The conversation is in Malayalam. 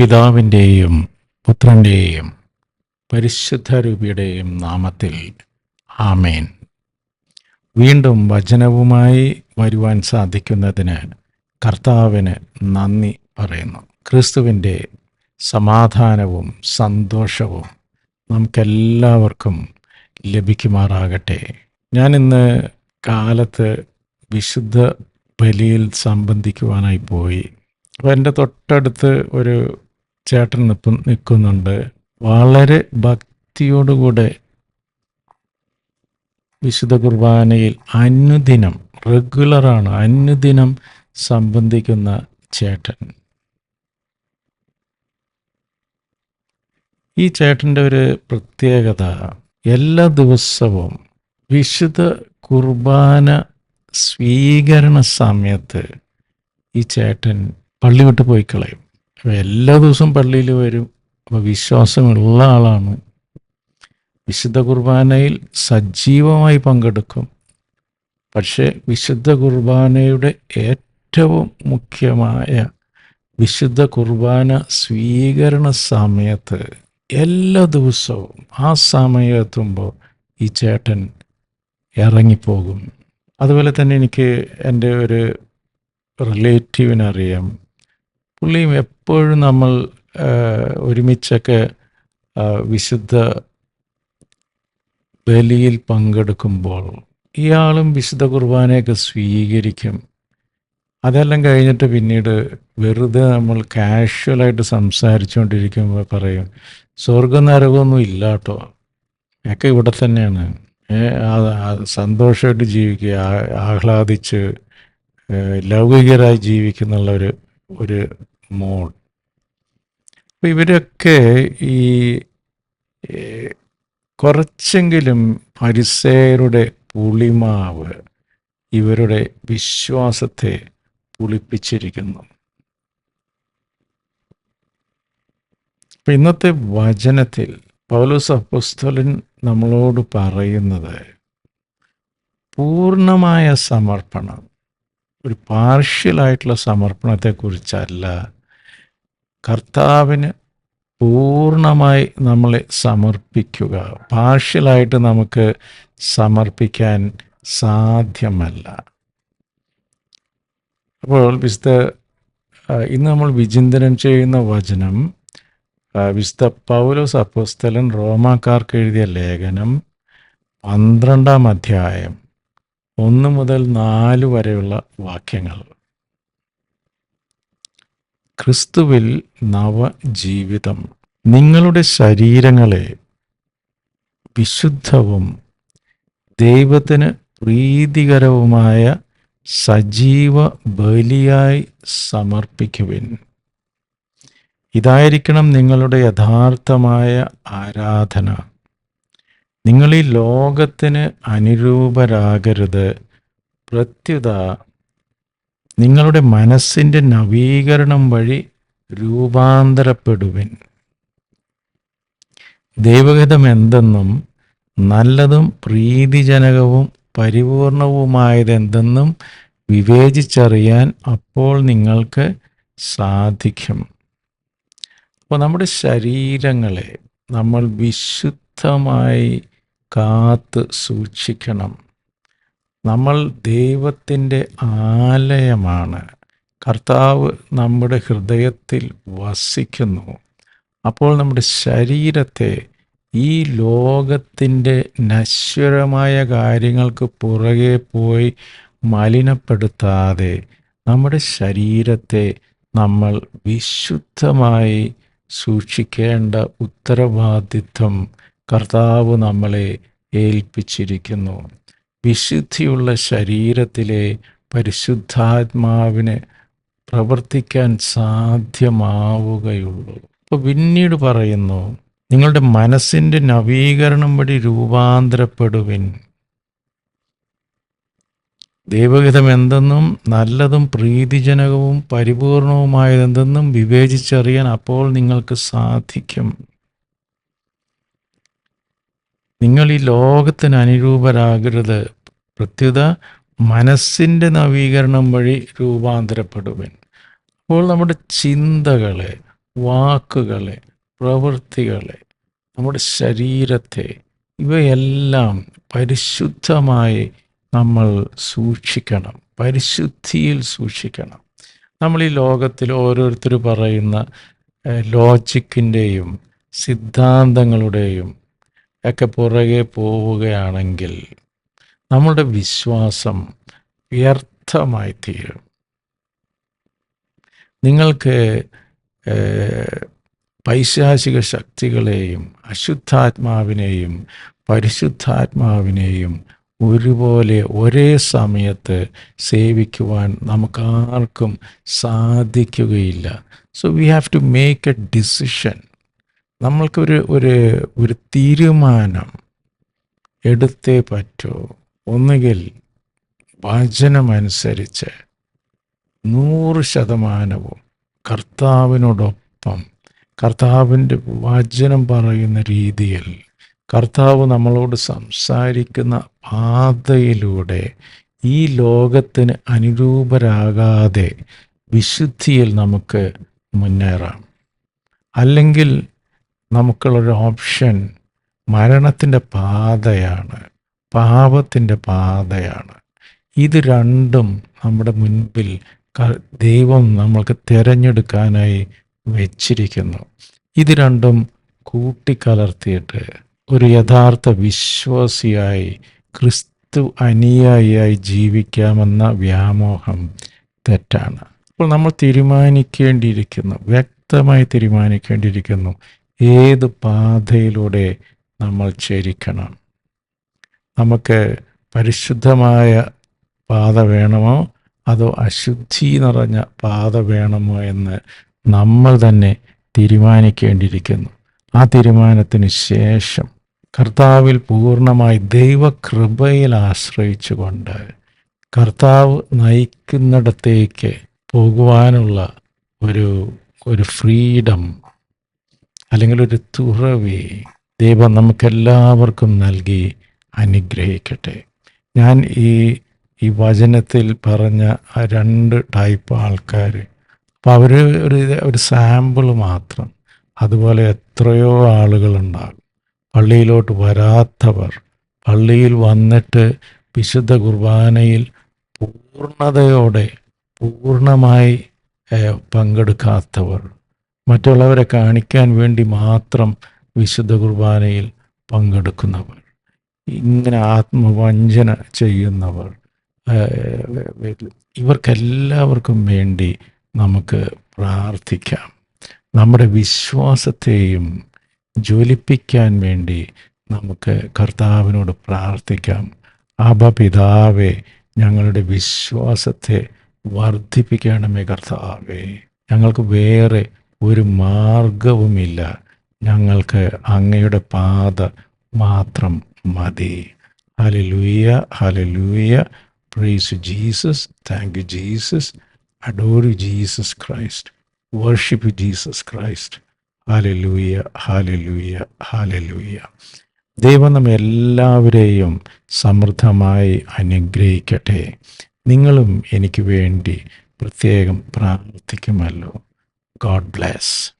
പിതാവിന്റെയും പുത്രന്റെയും പരിശുദ്ധ രൂപിയുടെയും നാമത്തിൽ ആമേൻ. വീണ്ടും വചനവുമായി വരുവാൻ സാധിക്കുന്നതിന് കർത്താവിന് നന്ദി പറയുന്നു. ക്രിസ്തുവിന്റെ സമാധാനവും സന്തോഷവും നമുക്കെല്ലാവർക്കും ലഭിക്കുമാറാകട്ടെ. ഞാനിന്ന് കാലത്ത് വിശുദ്ധ ബലിയിൽ സംബന്ധിക്കുവാനായി പോയി. അപ്പോൾ എന്റെ തൊട്ടടുത്ത് ഒരു ചേട്ടൻ നിൽക്കുന്നുണ്ട് വളരെ ഭക്തിയോടുകൂടെ വിശുദ്ധ കുർബാനയിൽ അനുദിനം റെഗുലറാണ് അനുദിനം സംബന്ധിക്കുന്ന ചേട്ടൻ. ഈ ചേട്ടന്റെ ഒരു പ്രത്യേകത എല്ലാ ദിവസവും വിശുദ്ധ കുർബാന സ്വീകരണ സമയത്ത് ഈ ചേട്ടൻ പള്ളി വിട്ട് പോയി കളയും. എല്ലാ ദിവസവും പള്ളിയിൽ വരും. അപ്പോൾ വിശ്വാസമുള്ള ആളാണ്. വിശുദ്ധ കുർബാനയിൽ സജീവമായി പങ്കെടുക്കും. പക്ഷേ വിശുദ്ധ കുർബാനയുടെ ഏറ്റവും മുഖ്യമായ വിശുദ്ധ കുർബാന സ്വീകരണ സമയത്ത് എല്ലാ ദിവസവും ആ സമയത്തുമ്പോൾ ഈ ചേട്ടൻ ഇറങ്ങിപ്പോകും. അതുപോലെ തന്നെ എനിക്ക് എന്റെ ഒരു റിലേറ്റീവിനറിയാം പുള്ളിയും എപ്പോഴും നമ്മൾ ഒരുമിച്ചൊക്കെ വിശുദ്ധ ബലിയിൽ പങ്കെടുക്കുമ്പോൾ ഇയാളും വിശുദ്ധ കുർബാനയൊക്കെ സ്വീകരിക്കും. അതെല്ലാം കഴിഞ്ഞിട്ട് പിന്നീട് വെറുതെ നമ്മൾ കാഷ്വലായിട്ട് സംസാരിച്ചുകൊണ്ടിരിക്കുമ്പോൾ പറയും സ്വർഗം നരകമൊന്നും ഇല്ല കേട്ടോ ഒക്കെ ഇവിടെ തന്നെയാണ്. സന്തോഷമായിട്ട് ജീവിക്കുക ആഹ്ലാദിച്ച് ലൗകികരായി ജീവിക്കുന്നുള്ള ഒരു ഒരു മോഡ് അപ്പം ഇവരൊക്കെ ഈ കുറച്ചെങ്കിലും പരിസേരുടെ പുളിമാവ് ഇവരുടെ വിശ്വാസത്തെ പുളിപ്പിച്ചിരിക്കുന്നു. അപ്പം ഇന്നത്തെ വചനത്തിൽ പൗലോസ് അപ്പുസ്തലൻ നമ്മളോട് പറയുന്നത് പൂർണമായ സമർപ്പണം ഒരു പാർഷ്യലായിട്ടുള്ള സമർപ്പണത്തെക്കുറിച്ചല്ല കർത്താവിന് പൂർണമായി നമ്മളെ സമർപ്പിക്കുക. പാർഷ്യലായിട്ട് നമുക്ക് സമർപ്പിക്കാൻ സാധ്യമല്ല. അപ്പോൾ വിശുദ്ധ ഇന്ന് നമ്മൾ വിചിന്തനം ചെയ്യുന്ന വചനം വിശുദ്ധ പൗലോസ് അപ്പോസ്തലൻ റോമാക്കാർക്ക് എഴുതിയ ലേഖനം പന്ത്രണ്ടാം അധ്യായം ഒന്ന് മുതൽ നാല് വരെയുള്ള വാക്യങ്ങൾ. ക്രിസ്തുവിൽ നവജീവിതം. നിങ്ങളുടെ ശരീരങ്ങളെ വിശുദ്ധവും ദൈവത്തിന് പ്രീതികരവുമായ സജീവ ബലിയായി സമർപ്പിക്കുവിൻ. ഇതായിരിക്കണം നിങ്ങളുടെ യഥാർത്ഥമായ ആരാധന. നിങ്ങൾ ഈ ലോകത്തിന് അനുരൂപരാകരുത്. പ്രത്യുത നിങ്ങളുടെ മനസ്സിന്റെ നവീകരണം വഴി രൂപാന്തരപ്പെടുവിൻ. ദൈവഗതം എന്തെന്നും നല്ലതും പ്രീതിജനകവും പരിപൂർണവുമായതെന്തെന്നും വിവേചിച്ചറിയാൻ അപ്പോൾ നിങ്ങൾക്ക് സാധിക്കും. അപ്പോൾ നമ്മുടെ ശരീരങ്ങളെ നമ്മൾ വിശുദ്ധമായി കാത്ത് സൂക്ഷിക്കണം. നമ്മൾ ദൈവത്തിന്റെ ആലയമാണ്. കർത്താവ് നമ്മുടെ ഹൃദയത്തിൽ വസിക്കുന്നു. അപ്പോൾ നമ്മുടെ ശരീരത്തെ ഈ ലോകത്തിന്റെ നശ്വരമായ കാര്യങ്ങൾക്ക് പുറകെ പോയി മലിനപ്പെടുത്താതെ നമ്മുടെ ശരീരത്തെ നമ്മൾ വിശുദ്ധമായി സൂക്ഷിക്കേണ്ട ഉത്തരവാദിത്വം കർത്താവ് നമ്മളെ ഏൽപ്പിച്ചിരിക്കുന്നു. വിശുദ്ധിയുള്ള ശരീരത്തിലെ പരിശുദ്ധാത്മാവിന് പ്രവർത്തിക്കാൻ സാധ്യമാവുകയുള്ളൂ. അപ്പോൾ പിന്നീട് പറയുന്നു നിങ്ങളുടെ മനസ്സിന്റെ നവീകരണം വഴി രൂപാന്തരപ്പെടുവിൻ. ദൈവഹിതം എന്തെന്നും നല്ലതും പ്രീതിജനകവും പരിപൂർണവുമായതെന്തെന്നും വിവേചിച്ചറിയാൻ അപ്പോൾ നിങ്ങൾക്ക് സാധിക്കും. നിങ്ങൾ ഈ ലോകത്തിന് അനുരൂപരാകരുത്. പ്രത്യുത മനസ്സിന്റെ നവീകരണം വഴി രൂപാന്തരപ്പെടുവൻ. അപ്പോൾ നമ്മുടെ ചിന്തകളെ വാക്കുകളെ പ്രവൃത്തികളെ നമ്മുടെ ശരീരത്തെ ഇവയെല്ലാം പരിശുദ്ധമായി നമ്മൾ സൂക്ഷിക്കണം. പരിശുദ്ധിയിൽ സൂക്ഷിക്കണം. നമ്മൾ ഈ ലോകത്തിൽ ഓരോരുത്തർ പറയുന്ന ലോജിക്കിന്റെയും സിദ്ധാന്തങ്ങളുടെയും ഒക്കെ പുറകെ പോവുകയാണെങ്കിൽ നമ്മുടെ വിശ്വാസം വ്യർത്ഥമായി തീരും. നിങ്ങൾക്ക് പൈശാചിക ശക്തികളെയും അശുദ്ധാത്മാവിനെയും പരിശുദ്ധാത്മാവിനെയും ഒരുപോലെ ഒരേ സമയത്ത് സേവിക്കുവാൻ നമുക്കാർക്കും സാധിക്കുകയില്ല. So we have to make a decision നമ്മൾക്കൊരു ഒരു ഒരു തീരുമാനം എടുത്തേ പറ്റൂ. ഒന്നുകിൽ വചനമനുസരിച്ച് നൂറ് ശതമാനവും കർത്താവിനോടൊപ്പം കർത്താവിന്റെ വചനം പറയുന്ന രീതിയിൽ കർത്താവ് നമ്മളോട് സംസാരിക്കുന്ന പാതയിലൂടെ ഈ ലോകത്തിന് അനുരൂപരാകാതെ വിശുദ്ധിയിൽ നമുക്ക് മുന്നേറാം. അല്ലെങ്കിൽ നമുക്കുള്ളൊരു ഓപ്ഷൻ മരണത്തിന്റെ പാതയാണ് പാപത്തിന്റെ പാതയാണ്. ഇത് രണ്ടും നമ്മുടെ മുൻപിൽ ദൈവം നമ്മൾക്ക് തിരഞ്ഞെടുക്കാനായി വെച്ചിരിക്കുന്നു. ഇത് രണ്ടും കൂട്ടിക്കലർത്തിയിട്ട് ഒരു യഥാർത്ഥ വിശ്വാസിയായി ക്രിസ്തു അനുയായിയായി ജീവിക്കാമെന്ന വ്യാമോഹം തെറ്റാണ്. അപ്പോൾ നമ്മൾ തീരുമാനിക്കേണ്ടിയിരിക്കുന്നു വ്യക്തമായി തീരുമാനിക്കേണ്ടിയിരിക്കുന്നു ഏത് പാതയിലൂടെ നമ്മൾ ചരിക്കണം നമുക്ക് പരിശുദ്ധമായ പാത വേണമോ? അതോ അശുദ്ധി നിറഞ്ഞ പാത വേണമോ എന്ന് നമ്മൾ തന്നെ തീരുമാനിക്കേണ്ടിയിരിക്കുന്നു. ആ തീരുമാനത്തിന് ശേഷം കർത്താവിൽ പൂർണമായി ദൈവകൃപയിൽ ആശ്രയിച്ചുകൊണ്ട് കർത്താവ് നയിക്കുന്നിടത്തേക്ക് പോകുവാനുള്ള ഒരു ഒരു ഫ്രീഡം അല്ലെങ്കിൽ ഒരു തുറവി ദൈവം നമുക്കെല്ലാവർക്കും നൽകി അനുഗ്രഹിക്കട്ടെ. ഞാൻ ഈ ഈ വചനത്തിൽ പറഞ്ഞ ആ രണ്ട് ടൈപ്പ് ആൾക്കാർ അപ്പോൾ അവർ ഒരു ഒരു സാമ്പിൾ മാത്രം. അതുപോലെ എത്രയോ ആളുകളുണ്ടാകും. പള്ളിയിലോട്ട് വരാത്തവർ പള്ളിയിൽ വന്നിട്ട് വിശുദ്ധ കുർബാനയിൽ പൂർണതയോടെ പൂർണമായി പങ്കെടുക്കാത്തവർ മറ്റുള്ളവരെ കാണിക്കാൻ വേണ്ടി മാത്രം വിശുദ്ധ കുർബാനയിൽ പങ്കെടുക്കുന്നവർ ഇങ്ങനെ ആത്മവഞ്ചന ചെയ്യുന്നവർ ഇവർക്കെല്ലാവർക്കും വേണ്ടി നമുക്ക് പ്രാർത്ഥിക്കാം. നമ്മുടെ വിശ്വാസത്തെയും ജ്വലിപ്പിക്കാൻ വേണ്ടി നമുക്ക് കർത്താവിനോട് പ്രാർത്ഥിക്കാം. ആബ പിതാവേ ഞങ്ങളുടെ വിശ്വാസത്തെ വർദ്ധിപ്പിക്കണമേ കർത്താവേ. ഞങ്ങൾക്ക് വേറെ ഒരു മാർഗവുമില്ല. ഞങ്ങൾക്ക് അങ്ങയുടെ പാത മാത്രം മതി. Hallelujah hallelujah praise Jesus thank you Jesus adore Jesus Christ worship Jesus Christ hallelujah hallelujah hallelujah ദൈവം നമ്മെ എല്ലാവരെയും സമൃദ്ധമായി അനുഗ്രഹിക്കട്ടെ. നിങ്ങളും എനിക്ക് വേണ്ടി പ്രത്യേകം പ്രാർത്ഥിക്കുമല്ലോ. God bless.